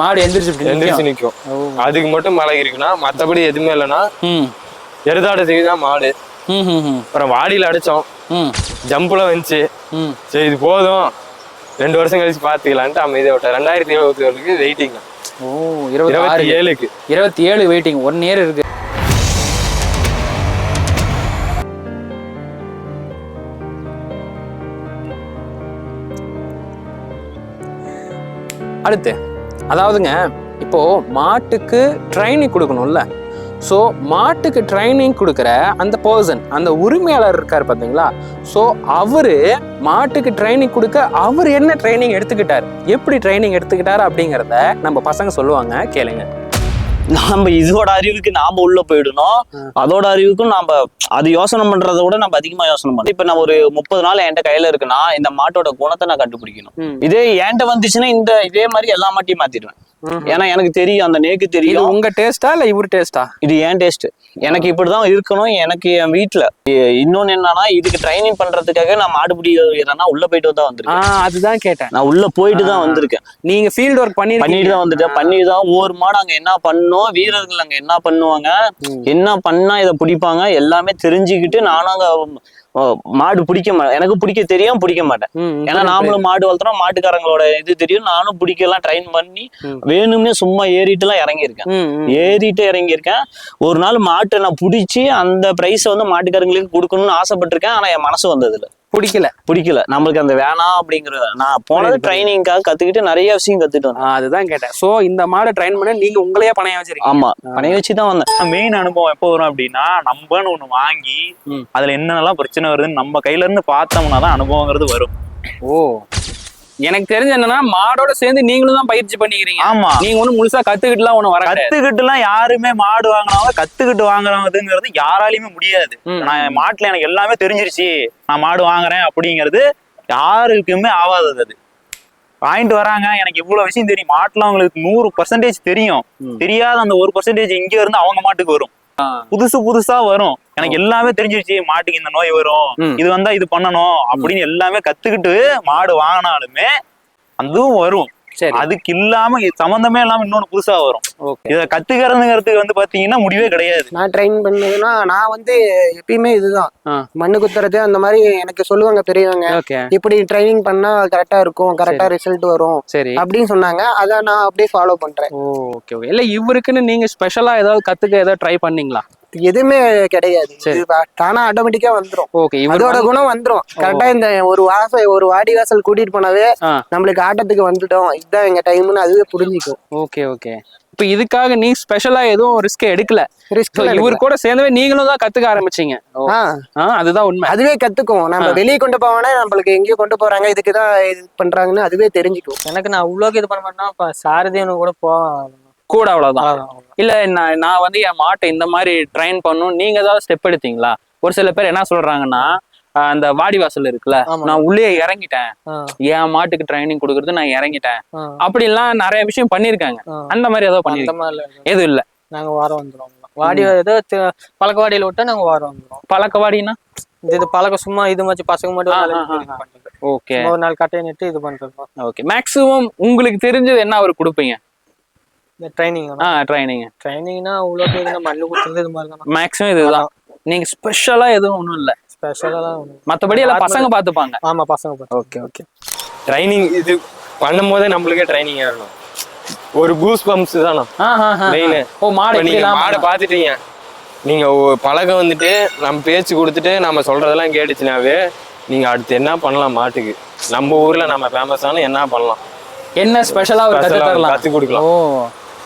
மாடு எந்திரிச்சு எந்திரிச்சு. நிக்கும். அதுக்கு மட்டும் பழகி இருக்குன்னா மத்தபடி எதுவுமே இல்லைன்னா ம் எருதாடத்துக்கு தான் மாடு அப்புறம் வாடியில அடிச்சோம். ம். ஜம்புல வந்துச்சு சரி இது போதும். ரெண்டு வருஷம் கழிச்சு பாத்துக்கலான்ட்டு அமைதியா விட்டேன். ரெண்டாயிரத்தி இருபத்தி ஏழுக்கு வெயிட்டிங் ஓ இருபத்தி ஏழுக்கு. இருபத்தி ஏழு வெயிட்டிங் ஒன் இயர் இருக்கு. அடுத்து அதாவதுங்க இப்போ மாட்டுக்கு ட்ரைனிங் கொடுக்கணும்ல. ஸோ மாட்டுக்கு ட்ரைனிங் கொடுக்குற அந்த பர்சன் அந்த உரிமையாளர் இருக்கார் பார்த்தீங்களா? ஸோ அவர் மாட்டுக்கு ட்ரைனிங் கொடுக்க அவர் என்ன ட்ரைனிங் எடுத்துக்கிட்டார்? எப்படி ட்ரைனிங் எடுத்துக்கிட்டார் அப்படிங்கிறத நம்ம பசங்க சொல்லுவாங்க கேளுங்க. நாம இதோட அறிவுக்கு நாம உள்ள போயிடணும். அதோட அறிவுக்கும் நாம அது யோசனை பண்றதை விட நம்ம அதிகமா யோசனை பண்ணணும். இப்ப நான் ஒரு முப்பது நாள் என்கிட்ட கையில இருக்குன்னா இந்த மாட்டோட குணத்தை நான் கண்டுபிடிக்கணும். இதே என்கிட்ட வந்துச்சுன்னா இந்த இதே மாதிரி எல்லா மாட்டையும் மாத்திடுவேன். ஏன்னா எனக்கு தெரியும் அந்த நேக்கு தெரியும். உங்க டேஸ்டா இல்ல இவர் டேஸ்டா இது ஏன் டேஸ்ட் எனக்கு இப்படிதான் இருக்கணும் எனக்கு என் வீட்டுல இன்னொன்னு என்னன்னா இதுக்கு ட்ரைனிங் பண்றதுக்காக நான் மாடுபிடி வீரனா உள்ள போயிட்டு தான் வந்திருக்கேன். அதுதான் கேட்டேன். நான் உள்ள போயிட்டு தான். வந்திருக்கேன். நீங்க ஃபீல்ட் ஒர்க் பண்ணிட்டு பண்ணிருக்கீங்க தான் வந்துட்டேன். பண்ணி தான் ஒவ்வொரு மாடு அங்க என்ன பண்ணோம் வீரர்கள் அங்க என்ன பண்ணுவாங்க. என்ன பண்ணா இதை பிடிப்பாங்க? எல்லாமே தெரிஞ்சுக்கிட்டு நானும் அங்க மாடு பிடிக்க மாட்டேன் எனக்கு பிடிக்க தெரியும் பிடிக்க மாட்டேன். ஏன்னா நாமளும் மாடு வளர்த்துறோம். மாட்டுக்காரங்களோட இது தெரியும். நானும் பிடிக்கலாம் ட்ரைன் பண்ணி. வேணும்னே சும்மா ஏறிட்டு எல்லாம் இறங்கியிருக்கேன். ஏறிட்டு இறங்கியிருக்கேன். ஒரு நாள் மாட்டை நான் பிடிச்சி அந்த ப்ரைஸை வந்து மாட்டுக்காரங்களுக்கு கொடுக்கணும்னு ஆசைப்பட்டிருக்கேன். ஆனா என் மனசு வந்ததுல பிடிக்கல. பிடிக்கல. நம்மளுக்கு அந்த வேணாம் அப்படிங்கறது நான் போனது. ட்ரைனிங்காக கத்துக்கிட்டு நிறைய விஷயம் கத்துட்டு வந்தேன். அதுதான் கேட்டேன். சோ இந்த மாடை ட்ரைன் பண்ண நீங்க உங்களையே பணைய வச்சிருக்கீங்க. ஆமா. பணைய வச்சு தான் வந்தேன் மெயின் அனுபவம் எப்போ வரும் அப்படின்னா நம்மன்னு ஒண்ணு வாங்கி. அதுல என்னென்னலாம் பிரச்சனை வருதுன்னு நம்ம கையில இருந்து பார்த்தோம்னா தான் அனுபவங்கிறது வரும். ஓ. எனக்கு தெரிஞ்ச என்னன்னா மாடோட சேர்ந்து நீங்களும் தான் பயிற்சி பண்ணிக்கிறீங்க. ஆமா. நீங்க ஒண்ணும் முழுசா கத்துக்கிட்டுலாம் ஒண்ணு வர கிடையாது. கத்துக்கிட்டுலாம் யாருமே மாடு வாங்கினவங்க கத்துக்கிட்டு வாங்குறதுங்கிறது யாராலையுமே முடியாது. நான் மாட்டுல எனக்கு எல்லாமே தெரிஞ்சிருச்சு. நான் மாடு வாங்குறேன் அப்படிங்கிறது யாருக்குமே ஆகாதது அது. வாங்கிட்டு வராங்க. எனக்கு இவ்வளவு விஷயம் தெரியும். மாட்டுல அவங்களுக்கு நூறு பர்சன்டேஜ் தெரியும். தெரியாத அந்த ஒரு பர்சன்டேஜ் இங்க இருந்து அவங்க மாட்டுக்கு வரும். புதுசு புதுசா வரும். எனக்கு எல்லாமே தெரிஞ்சிருச்சு. மாட்டுக்கு இந்த நோய் வரும். இது வந்தா இது பண்ணணும். அப்படின்னு எல்லாமே கத்துக்கிட்டு மாடு வாங்கினாலுமே அதுவும் வரும். அதுக்கு இல்லாம சம்பந்தமே இல்லாம இன்னொன்னு புதுசா வரும். இத கத்துக்கிறதுங்கிறதுக்கு வந்து பாத்தீங்கன்னா முடிவே கிடையாது. நான் ட்ரெயின் பண்ணதுன்னா நான் வந்து எப்பயுமே இதுதான். மண்ணு குத்துறது அந்த மாதிரி எனக்கு சொல்லுவாங்க பெரியவங்க. இப்படி ட்ரைனிங் பண்ணா கரெக்டா இருக்கும் கரெக்டா ரிசல்ட் வரும் சரி. அப்படின்னு சொன்னாங்க. அதை நான் அப்படியே ஃபாலோ பண்றேன். ஓகே ஓகே இல்ல இவருக்குன்னு நீங்க ஸ்பெஷலா ஏதாவது கத்துக்க ஏதாவது ட்ரை பண்ணீங்களா? எதுவுமே கிடையாது. சரி. இது தானா ஆட்டோமேட்டிக்கா வந்துரும். ஓகே அதோட குணம் வந்துரும். கரெக்டா இந்த ஒரு வாசல் ஒரு வாடி வாசல் கூட்டிட்டு போனாவே. நம்மளுக்கு ஆட்டத்துக்கு வந்துட்டோம் இதுதான் எங்க டைம்னு அதுவே புரிஞ்சுக்கும். ஓகே ஓகே இப்போ இதுக்காக நீ ஸ்பெஷலா எதுவும் ரிஸ்க் எடுக்கல. ரிஸ்க் So, இவர் கூட சேர்ந்தவே நீங்களும் தான் கத்துக்க ஆரம்பிச்சீங்க. அதுதான் உண்மை. அதுவே கத்துக்கும். நம்ம. வெளியே கொண்டு போவானே நம்மளுக்கு எங்கேயோ கொண்டு போறாங்க. இதுக்கு தான் இது பண்றாங்கன்னு அதுவே தெரிஞ்சுக்கும். எனக்கு நான் அவ்வளோக்கு இது பண்ண மாட்டேன்னா இப்போ சாரதியனு கூட போ கூட அவ்வளவுதான். இல்ல நான் நான் வந்து என் மாட்டை இந்த மாதிரி ட்ரைன் பண்ணும். நீங்க ஏதாவது ஸ்டெப் எடுத்தீங்களா? ஒரு சில பேர் என்ன சொல்றாங்கன்னா அந்த வாடிவாசல் இருக்குல்ல ஆமா. நான் உள்ளே இறங்கிட்டேன். என் மாட்டுக்கு ட்ரைனிங் கொடுக்கறது நான் இறங்கிட்டேன். ஆ, அப்படிலாம் நிறைய விஷயம் பண்ணிருக்காங்க. அந்த மாதிரி ஏதோ இல்லை. எதுவும் இல்ல. நாங்க வாரம் வந்துடுவோம் வாடி ஏதோ பழக்கவாடியில விட்டா நாங்க வாரம் வந்துடுவோம் பழக்கவாடினா இது பழக்கம் சும்மா இது மாதிரி பசங்க மட்டும். ஓகே. ஒரு நாள் கட்டையை நிட்டு இது பண்றது ஓகே. மேக்ஸிமம் உங்களுக்கு தெரிஞ்சது என்ன அவர் கொடுப்பீங்க? ட்ரைனிங் ஆ? ட்ரைனிங் ட்ரைனிங்னா அவ்வளோ பேர் நம்ம இது மாதிரி தான் மேக்ஸிமம் இதுதான் நீங்க ஸ்பெஷலா எதுவும் ஒண்ணும் இல்ல. ஸ்பெஷலாக மத்தபடி எல்லாம் பசங்க பாத்துப்பாங்க. ஆமா பசங்க ஓகே ஓகே ட்ரைனிங் இது பண்ணும் போதே நம்மளுக்கே ட்ரைனிங் ஆகணும் ஒரு பூஸ் பம்ப்ஸ் தானே மெயின் ஓ மாடு நீங்க மாடை பாத்துட்டீங்க. நீங்க பழக்கம் வந்துட்டு நம்ம பேச்சு கொடுத்துட்டு நம்ம சொல்றதெல்லாம் கேட்டுச்சுனாவே நீங்க அடுத்து என்ன பண்ணலாம் மாட்டுக்கு? நம்ம ஊர்ல நம்ம ஃபேமஸான என்ன பண்ணலாம்? என்ன ஸ்பெஷலா ஒரு கத்து தரலாம்? கத்து கொடுக்கலாம். ஓ.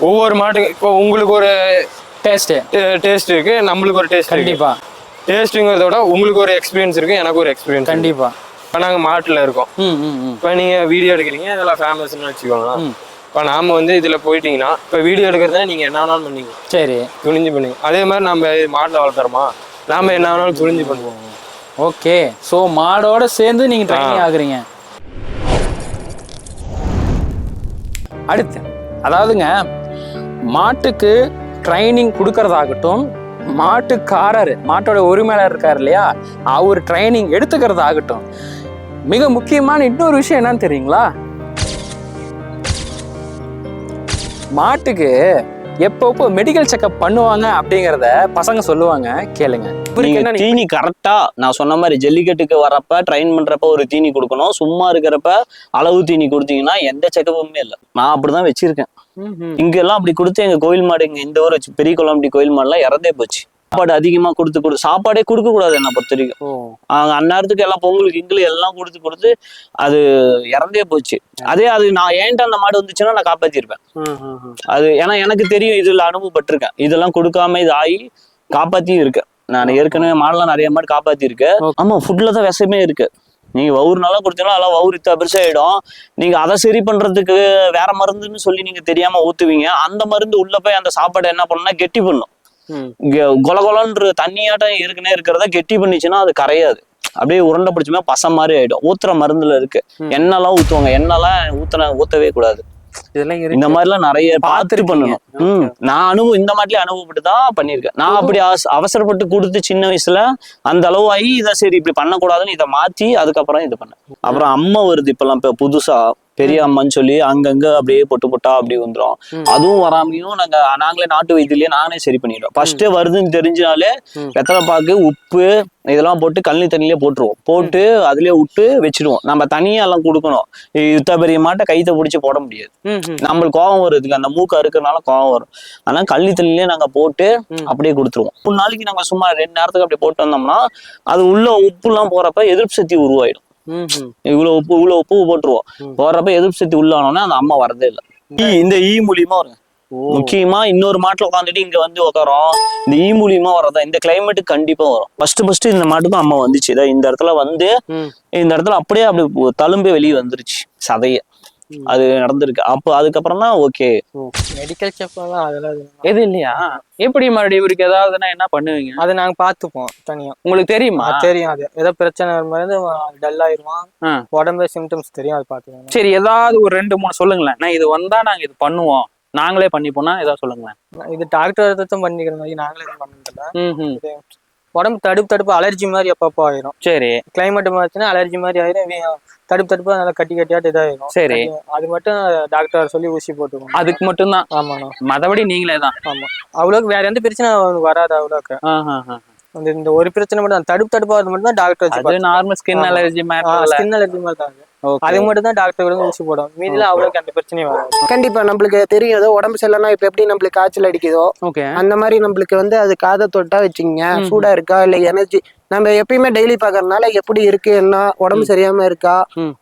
ஒவ்வொரு மாட்டுக்கு இப்போ உங்களுக்கு ஒரு டேஸ்ட் டேஸ்ட் இருக்கு நம்மளுக்கு ஒரு டேஸ்ட் இருக்கு. கண்டிப்பா. டேஸ்ட்டுங்கிறத விட உங்களுக்கு ஒரு எக்ஸ்பீரியன்ஸ் இருக்கு எனக்கு ஒரு எக்ஸ்பீரியன்ஸ் கண்டிப்பா. இப்போ நாங்க மாட்டுல இருக்கோம். ம் ம் ம். இப்போ நீங்க வீடியோ எடுக்கிறீங்க இதெல்லாம் ஃபேமஸ்னு வச்சுக்கோங்க இப்போ நாம வந்து இதுல போயிட்டீங்கன்னா இப்போ வீடியோ எடுக்கிறத நீங்க என்ன வேணாலும் பண்ணீங்க? சரி. துணிஞ்சு பண்ணுங்க. அதே மாதிரி நம்ம மாட்டில் வளர்த்துறோமா? நாம என்ன வேணாலும் துணிஞ்சு பண்ணுவோம். ஓகே. சோ மாடோட சேர்ந்து நீங்க ட்ரைனிங் ஆகுறீங்க. அடுத்து அதாவதுங்க மாட்டுக்கு ட்ரைனிங் கொடுக்கறதாகட்டும் மாட்டுக்காரர் மாட்டோட உரிமையாளர் இருக்கார் இல்லையா? அவர் ட்ரைனிங் எடுத்துக்கிறதாகட்டும். மிக முக்கியமான இன்னொரு விஷயம் என்னன்னு தெரியுங்களா? மாட்டுக்கு எப்பப்போ மெடிக்கல் செக்அப் பண்ணுவாங்க அப்படிங்கிறத பசங்க சொல்லுவாங்க கேளுங்க. நீங்க தீனி கரெக்டா நான் சொன்ன மாதிரி ஜல்லிக்கட்டுக்கு வரப்ப ட்ரெயின் பண்றப்ப ஒரு தீனி கொடுக்கணும். சும்மா இருக்கிறப்ப அளவு தீனி கொடுத்தீங்கன்னா எந்த செக்கப்புமே இல்லை. நான் அப்படிதான் வச்சிருக்கேன். இங்க எல்லாம் அப்படி கொடுத்து எங்க கோயில் மாடு இங்க இந்த ஊர் வச்சு பெரிய குளம்படி கோயில் மாடுலாம் இறந்தே போச்சு. சாப்பாடு அதிகமா கொடுத்து கொடு சாப்பாடே கொடுக்க கூடாது என்ன பொறுத்த வரைக்கும். அவங்க அந்நேரத்துக்கு எல்லாம் பொங்கலுக்கு இங்கிலி எல்லாம் கொடுத்து கொடுத்து அது இறந்தே போச்சு. அதே அது நான் ஏன்ட்ட அந்த மாடு வந்துச்சுன்னா நான் காப்பாத்திருப்பேன். அது ஏன்னா எனக்கு தெரியும் இதுல அனுபவப்பட்டிருக்கேன். இதெல்லாம் கொடுக்காம இது ஆகி காப்பாத்தியும் இருக்கேன் நான் ஏற்கனவே மாடெல்லாம் நிறைய மாடு காப்பாத்தி இருக்கேன் Okay. ஆமா ஃபுட்ல தான் விஷமே இருக்கு. நீங்க வவுறு நல்லா கொடுத்தீங்கன்னா அதெல்லாம் வவுறு இத்தா பெருசாயிடும் நீங்க அதை சரி பண்றதுக்கு வேற மருந்துன்னு சொல்லி நீங்க தெரியாம ஊத்துவீங்க. அந்த மருந்து உள்ள போய் அந்த சாப்பாடை என்ன பண்ணும்னா கெட்டி பண்ணும் ம். இங்க கொல கொலன்ற தண்ணியாட்டம் இருக்குனே இருக்கிறத கெட்டி பண்ணிச்சுன்னா அது கரையாது. அப்படியே உருண்டை பிடிச்சுமே பசம் மாதிரி ஆயிடும். ஊத்துற மருந்துல இருக்கு. எண்ணெய்லாம் ஊத்துவாங்க. எண்ணெய்லாம் ஊத்துன ஊத்தவே கூடாது. இந்த மாதிரிலாம் நிறைய பார்த்துட்டு பார்த்திருக்கீங்க. பண்ணணும். ம். நான் அனுபவம் இந்த மாதிரிலே அனுபவப்பட்டு தான் பண்ணியிருக்கேன். நான் அப்படி அவச- அவசரப்பட்டு கொடுத்து சின்ன வயசுல அந்த அளவு ஆகி இதை சரி இப்படி பண்ணக்கூடாதுன்னு இதை மாத்தி அதுக்கப்புறம் இது பண்ணேன். அப்புறம் அம்மா வருது இப்பெல்லாம் இப்ப புதுசா. பெரிய அம்மான்னு சொல்லி அங்கங்க அப்படியே பொட்டு பொட்டா அப்படி வந்துரும் ம். அதுவும் வராமையும் நாங்க நாங்களே நாட்டு வைத்தியிலேயே நானே சரி பண்ணிடுவோம் ஃபர்ஸ்டே வருதுன்னு தெரிஞ்சாலே ம். வெத்தலை பாக்கு உப்பு இதெல்லாம் போட்டு கழனி தண்ணியிலே போட்டுருவோம் போட்டு அதுலயே விட்டு வச்சிடுவோம் நம்ம தனியா எல்லாம் கொடுக்கணும் இத்த பெரிய மாட்டை கைத்தை பிடிச்சி போட முடியாது. நம்மளுக்கு கோவம் வருதுக்கு அந்த மூக்கு அறுக்கறனால கோவம் வரும் அதனால கள்ளி தண்ணிலே நாங்க போட்டு. அப்படியே கொடுத்துருவோம் ஒரு நாளைக்கு நாங்க சும்மா ரெண்டு நேரத்துக்கு அப்படி போட்டு வந்தோம்னா அது உள்ள உப்புலாம் போறப்ப எதிர்ப்பு சக்தி உருவாயிடும். இவ்வளவு உப்பு இவ்வளவு உப்பு போட்டுருவோம். ம். போறப்ப எதிர்ப்பு சக்தி உள்ள ஆனோடனே அந்த அம்மா வரதே இல்லை. இந்த ஈ மூலியமா வரும் முக்கியமா இன்னொரு மாட்டுல உட்காந்துட்டு இங்க வந்து உட்காரோம் இந்த ஈ மூலியமா வரதா இந்த கிளைமேட்டுக்கு கண்டிப்பா வரும். ஃபர்ஸ்ட் ஃபர்ஸ்ட் இந்த மாட்டுக்கும் அம்மா வந்துச்சு. இந்த இடத்துல வந்து. இந்த இடத்துல அப்படியே அப்படி தழும்பே வெளியே வந்துருச்சு. சதைய. அது நடந்திருக்கு. அப்போ அதுக்கப்புறம் தான் ஓகே மெடிக்கல் செக் அதெல்லாம் எது இல்லையா? எப்படி மறுபடியும் இவருக்கு ஏதாவதுன்னா என்ன பண்ணுவீங்க? அது நாங்க பாத்துப்போம் தனியா. உங்களுக்கு தெரியுமா? தெரியும் அது. ஏதோ பிரச்சனை வரும்போது டல் ஆயிருவான். உடம்பு சிம்டம்ஸ் தெரியும் அது பாத்துக்கணும் சரி ஏதாவது ஒரு ரெண்டு மூணு சொல்லுங்களேன். நான் இது வந்தா நாங்க இது பண்ணுவோம். நாங்களே பண்ணிப்போனா ஏதாவது சொல்லுங்களேன். இது டாக்டர் பண்ணிக்கிற மாதிரி நாங்களே பண்ணதில்ல. உடம்பு தடுப்பு தடுப்பு அலர்ஜி மாதிரி அப்பப்போ ஆயிரும். சரி. கிளைமேட் மாறிச்சுன்னா அலர்ஜி மாதிரி ஆயிரும். தடுப்பு தடுப்பு நல்லா கட்டி கட்டியாட்டு இதாயிரும். சரி. அது- மட்டும் டாக்டர் சொல்லி ஊசி போட்டுக்கணும். அதுக்கு மட்டும்தான். ஆமாண்ணா. மத்தபடி நீங்களே தான். ஆமா. அவ்வளோக்கு வேற எந்த பிரச்சனை வராது அவ்வளோக்கு இந்த ஒரு பிரச்சனை மட்டும் தான். தடுப்பு தடுப்பா அது மட்டும் தான் டாக்டர் அது normal skin. Allergy matter skin allergy மாதிரி தான் அது. மட்டும் தான் டாக்டர் கூட ஊசி போடும். மீதில அவ்வளோக்கு எந்த பிரச்சனையும் வராது. கண்டிப்பா நம்மளுக்கு தெரியும். ஏதோ உடம்பு சரியில்லைன்னா இப்ப எப்படி நம்மளுக்கு காய்ச்சல் அடிக்குதோ ஓகே அந்த மாதிரி நம்மளுக்கு வந்து அது காதை தொட்டா வச்சுக்கோங்க. சூடா இருக்கா? இல்ல எனர்ஜி நம்ம எப்பயுமே டெய்லி பாக்குறதுனால எப்படி இருக்கு என்ன உடம்பு சரியாம இருக்கா.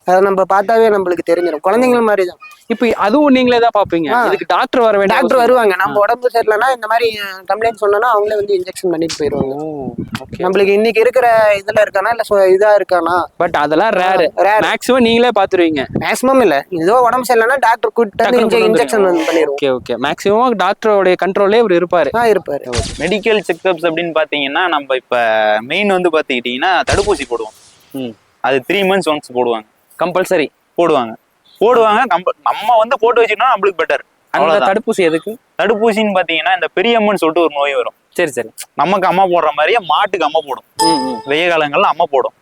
அதை நம்ம பார்த்தாவே நம்மளுக்கு தெரிஞ்சிடும் குழந்தைங்கள மாதிரி தான் இப்போ அதுவும் நீங்களே தான் பாப்பீங்க ஆ. இதுக்கு டாக்டர் வர வேண்டிய டாக்டர் வருவாங்க. நம்ம உடம்பு சரியில்லைன்னா இந்த மாதிரி கம்ப்ளைண்ட் சொன்னோம்னா அவங்களே வந்து இன்ஜெக்ஷன் பண்ணிட்டு போயிருவாங்க ஓகே நம்மளுக்கு இன்னைக்கு இருக்கிற இதுல இருக்கானா இல்ல சொ- இதா இருக்கானா? பட் அதெல்லாம் ரேர் ரேர் மேக்ஸிமம் நீங்களே பாத்துருவீங்க மேக்ஸிமம் இல்ல. ஏதோ உடம்பு சரியில்லைன்னா டாக்டர் டக்குனு இன்ஜெக்ஷன் வந்து பண்ணிடுவோம். ஓகே ஓகே மேக்ஸிமம் டாக்டரோடைய கண்ட்ரோல்லே இவர் இருப்பாரு. இருப்பாரு. மெடிக்கல் செக்அப்ஸ் அப்படின்னு பாத்தீங்கன்னா நம்ம இப்ப மெயின் வந்து பாத்துக்கிட்டீங்கன்னா தடுப்பூசி போடுவோம். அது த்ரீ மந்த்ஸ் ஒன்ஸ் போடுவாங்க. கம்பல்சரி போடுவாங்க. போடுவாங்க கம்ப- நம்ம வந்து போட்டு வச்சுக்கிட்டோம் நம்மளுக்கு பெட்டர் அந்த தடுப்பூசி எதுக்கு? தடுப்பூசின்னு பாத்தீங்கன்னா இந்த பெரியம்மன் சொல்லிட்டு ஒரு நோய் வரும். சரி சரி. நமக்கு அம்மா போடுற மாதிரியே மாட்டுக்கு அம்மா போடும். வெய்ய காலங்கள்ல அம்மா போடும்.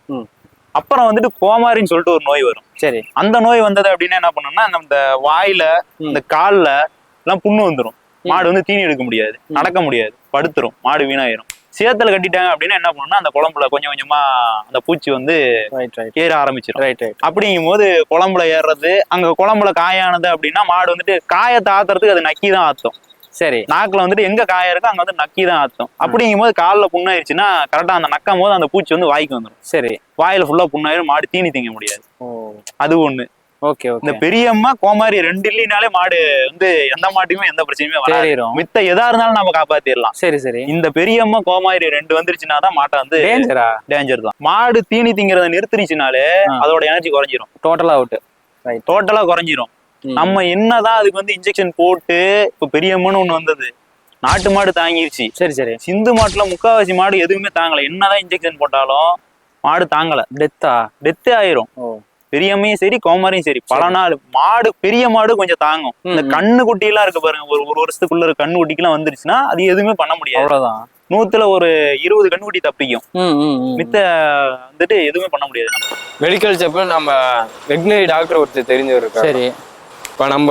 அப்புறம் வந்துட்டு கோமாரின்னு சொல்லிட்டு ஒரு நோய் வரும். சரி. அந்த நோய் வந்தது அப்படின்னா என்ன பண்ணும்னா இந்த வாயில இந்த கால்ல எல்லாம் புண்ணு வந்துரும். மாடு வந்து தீனி எடுக்க முடியாது. நடக்க முடியாது. படுத்துரும். மாடு வீணாயிரும். சேத்துல கட்டிட்டாங்க அப்படின்னா என்ன பண்ணும்னா அந்த குழம்புல கொஞ்சம் கொஞ்சமா அந்த பூச்சி வந்து ஏற ஆரம்பிச்சிடும் ரைட் ரைட் அப்படிங்கும் போது குழம்புல ஏறுறது அங்க குழம்புல காயானது அப்படின்னா மாடு வந்துட்டு காயத்தை ஆத்துறதுக்கு அது நக்கி தான் ஆத்தும். சரி. நாக்குல வந்துட்டு எங்க காயம் இருக்கோ அங்க வந்து நக்கி தான் ஆத்தும். அப்படிங்கும் போது காலில் புண்ணாயிருச்சுன்னா கரெக்டா அந்த நக்கும் போது அந்த பூச்சி வந்து வாய்க்கு வந்துடும் சரி. வாயில ஃபுல்லா புண்ணாயிரும் மாடு தீனி திங்க முடியாது. ஓ. அது ஒண்ணு. ஓகே இந்த பெரியம்மா கோமாரி ரெண்டு இல்லைனாலே மாடு வந்து எந்த மாட்டுக்குமே எந்த பிரச்சனையுமே வராது. மித்த எதா இருந்தாலும் நம்ம காப்பாத்திடலாம். சரி சரி. இந்த பெரியம்மா கோமாரி ரெண்டு வந்துருச்சுன்னா தான் மாட்டை வந்து டேஞ்சரா டேஞ்சர் தான். மாடு தீனி திங்கிறத நிறுத்திருச்சுனாலே. அதோட எனர்ஜி குறைஞ்சிரும். டோட்டலா அவுட் டோட்டலா குறைஞ்சிரும். நம்ம என்னதான் அதுக்கு வந்து இன்ஜெக்ஷன் போட்டு இப்ப பெரியம்மன்னு ஒண்ணு வந்தது. நாட்டு மாடு தாங்கிருச்சு. சரி சரி. சிந்து மாட்டுல முக்காவாசி மாடு எதுவுமே தாங்கல. என்னதான் இன்ஜெக்ஷன் போட்டாலும் மாடு தாங்கல. டெத்தா டெத்தே ஆயிரும். பெரியம்மையும் சரி கோமாரியும் சரி. பல நாள் மாடு பெரிய மாடு கொஞ்சம் தாங்கும். இந்த. கண்ணு குட்டி எல்லாம் இருக்கு பாருங்க. ஒரு ஒரு வருஷத்துக்குள்ள இருக்க கண்ணு குட்டிக்கெல்லாம் வந்துருச்சுன்னா அது எதுவுமே பண்ண முடியாது. அவ்வளவுதான். நூத்துல ஒரு இருபது கண்ணுக்குட்டி தப்பிக்கும். மித்த வந்துட்டு எதுவுமே பண்ண முடியாது நம்ம. மெடிக்கல் செப்பில் நம்ம வெட்டினரி டாக்டர் ஒருத்தர் தெரிஞ்சவர் இருக்காரு. சரி. இப்போ நம்ம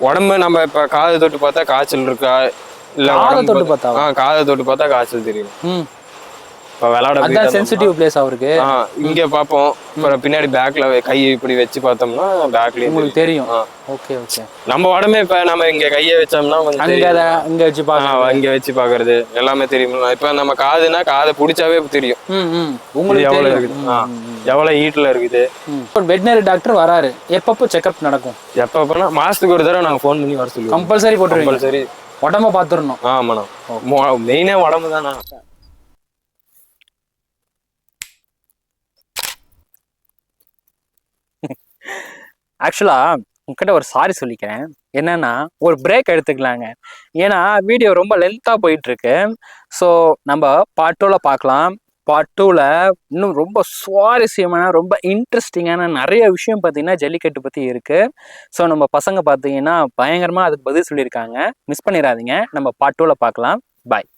உடம்பு நம்ம இப்போ காது தொட்டு பார்த்தா காய்ச்சல் இருக்கா? இல்ல காதை தொட்டு பார்த்தா- காதை தொட்டு பார்த்தா காய்ச்சல் தெரியும். விளையாட அதான் சென்சிட்டிவ் பிளேஸ் அவருக்கு? இங்க அப்புறம் பின்னாடி பேக்ல கை இப்படி வச்சு பார்த்தோம்னா பேக்லயும் உங்களுக்கு தெரியும். Okay okay. நம்ம உடம்பே இப்ப நம்ம இங்க கையை வச்சோம்னா அங்க இங்க வச்சு பாக்க இங்க வச்சு பாக்குறது எல்லாமே தெரியும். இப்ப நம்ம காதுனா காதை பிடிச்சாவே தெரியும். உங்களுக்கு எவ்வளவு இருக்குது? எவ்வளவு ஹீட்ல இருக்குது? வெட்டினரி டாக்டர் வராரு. எப்பப்போ செக்அப் நடக்கும்? எப்ப அப்பனா மாசத்துக்கு ஒரு தடவை நாங்க ஃபோன் பண்ணி வர சொல்லுவோம். கம்பல்சரி போட்டுருவீங்க. கம்பல்சரி உடம்ப பாத்துடணும் ஆமாண்ணா. மெயினே உடம்பு தானா ஆக்சுவலாக உங்ககிட்ட ஒரு சாரி சொல்லிக்கிறேன். என்னன்னா ஒரு பிரேக் எடுத்துக்கலாங்க. ஏன்னா வீடியோ ரொம்ப லென்த்தாக போயிட்டுருக்கு. ஸோ நம்ம பார்ட் டூவில் பார்க்கலாம். பார்ட் டூவில் இன்னும் ரொம்ப சுவாரஸ்யமான ரொம்ப இன்ட்ரெஸ்டிங்கான நிறைய விஷயம் பார்த்தீங்கன்னா ஜல்லிக்கட்டு பற்றி இருக்குது ஸோ நம்ம பசங்க பார்த்தீங்கன்னா பயங்கரமாக அதுக்கு பதில் சொல்லியிருக்காங்க. மிஸ் பண்ணிடாதீங்க. நம்ம பார்ட் டூவில் பார்க்கலாம். பாய்